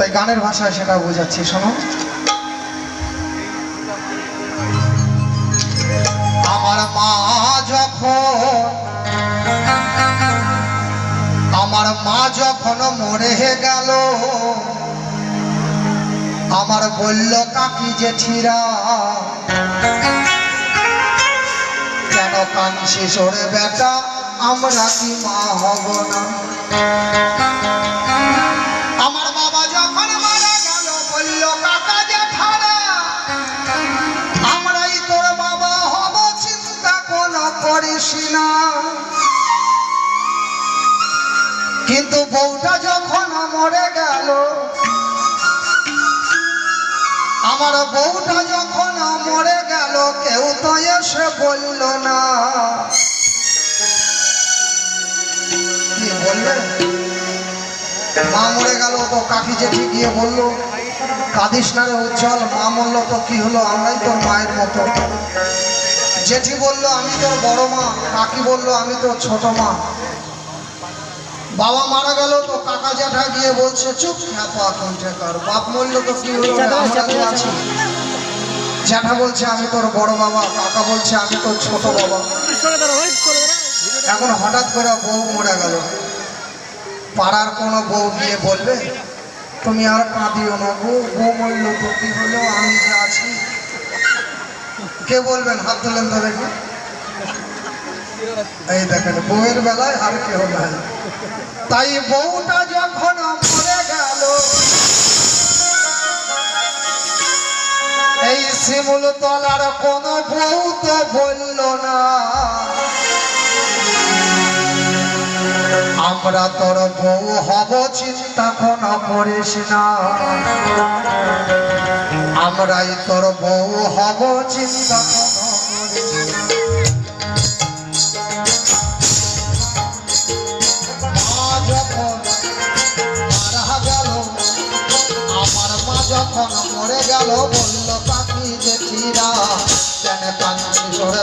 তাই গানের ভাষায় সেটা বোঝাচ্ছি, শোনো। আমার মা যখন আমার মা যখন মরে গেল, আমার বলল, কাকি জেঠিরা, কেন কাঁদছি সরে বেটা? আমরা কি মা হব না? কিন্তু বউটা যখন মরে গেল, আমার বউটা যখন মরে গেল, কেউ তো এসে বলল না। কি বলবে মা মরে গেল তো কাকি জেঠি গিয়ে বলল, কাঁদিস না রে উজ্জ্বল, মা মরল তো কি হলো? আমরাই তোর মায়ের মতো। জেঠি বলল, আমি তোর বড় মা। কাকি বলল, আমি তোর ছোট মা। বাবা মারা গেল তো কাকা জ্যাঠা গিয়ে বলছে চুপ খ্যাপা কণ্ঠেকার বাপ মরল তো কি হলো? আছি। জ্যাঠা বলছে আমি তোর বড় বাবা। কাকা বলছে আমি তোর ছোট বাবা। এখন হঠাৎ করে বউ মরে গেল। পাড়ার কোনো বউ গিয়ে বলবে তুমি আর কাঁদিও না গো। বউ মরল তো কি হলো? আমি যে আছি। কে বলবেন? হাত তোলেন তো এই দেখেন, বউয়ের বেলায় আর কেউ নাই। তাই বউটা যখন মরে গেল, এই শিমুল তলার কোন বউ তো বলল না। আমরা তোর বউ হব, চিন্তা কোন করিস না। আমরাই তোর বউ হব, চিন্তা গেল বলল পাখি দেখিরা কেন পাখি সরে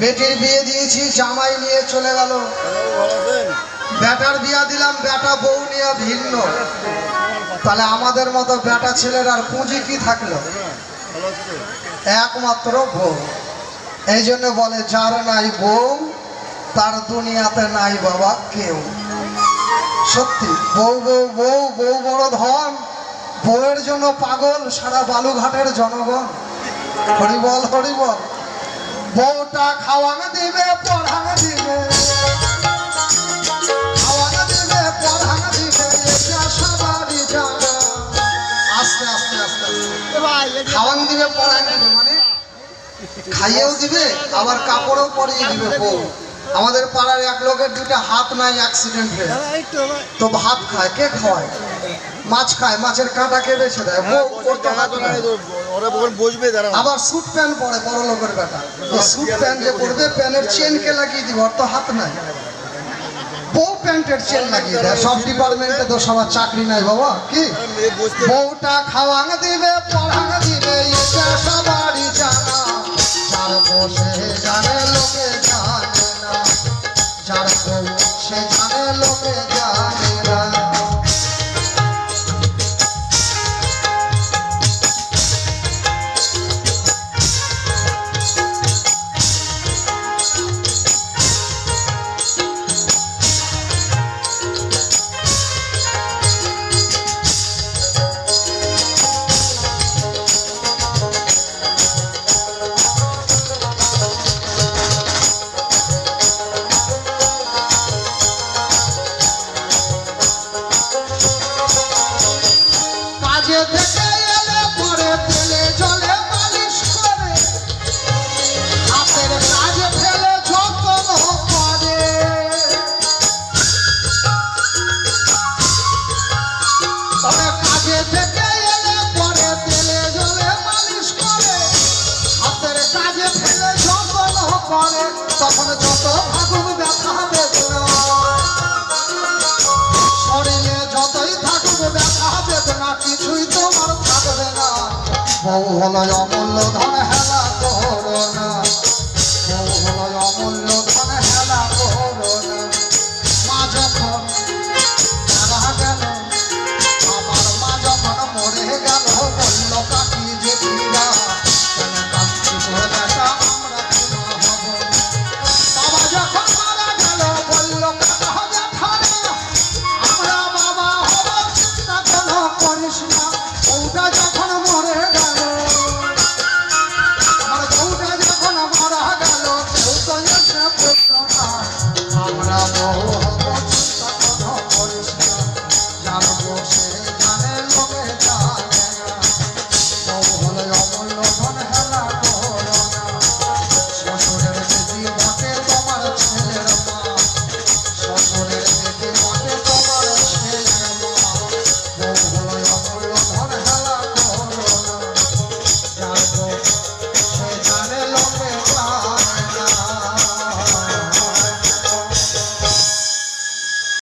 বেটির বিয়ে দিয়েছি, জামাই নিয়ে চলে গেল। বেটার বিয়া দিলাম বেটা বউ নিয়ে ভিন্ন। তাহলে আমাদের মতো বেটা ছেলের আর পুঁজি কি থাকল? একমাত্র বউ। এই জন্য বলে, যার নাই বউ, তার দুনিয়াতে নাই বাবা কেউ। সত্যি, বউ বউ বউ বউ বড় ধন। বউয়ের জন্য পাগল, সারা বালুঘাটের জনগণ। হরিবল হরিবল বউটা খাওয়ানো দিবে পড়ানো দিবে। খাওয়ানো দিবে পড়ানো দিবে এটা সবারই জানা আস্তে আস্তে আস্তে। আস্তে খাওয়ান দিবে পড়ান দিবে মানে খাইয়েও দিবে আবার কাপড়ও পরিয়ে দিবে বউ। আমাদের পাড়ার এক লোকের দুটা হাত নাই অ্যাক্সিডেন্ট হয়ে তো ভাত খায় কে খাওয়ায়? মাছ খায় মাছের কাঁটা দেয়। আবার স্যুট প্যান্ট পরে বড় লোকের বেটা স্যুট প্যান্ট যে পরবে প্যান্টের চেনকে লাগিয়ে দিব তো হাত নাই। বউ প্যান্টের চেন লাগিয়ে দেয়। সব ডিপার্টমেন্টে তো সবার চাকরি নাই বাবা। কি? বউটা খাওয়াং দিবে পড়াং দিবে এটা সবারই তখন যত ভাগুক ব্যথা বেদনা। শরীরে যতই থাকুক ব্যথা বেদনা, কিছুই তোমার থাকবে না। বউ হলো অমূল্য ধন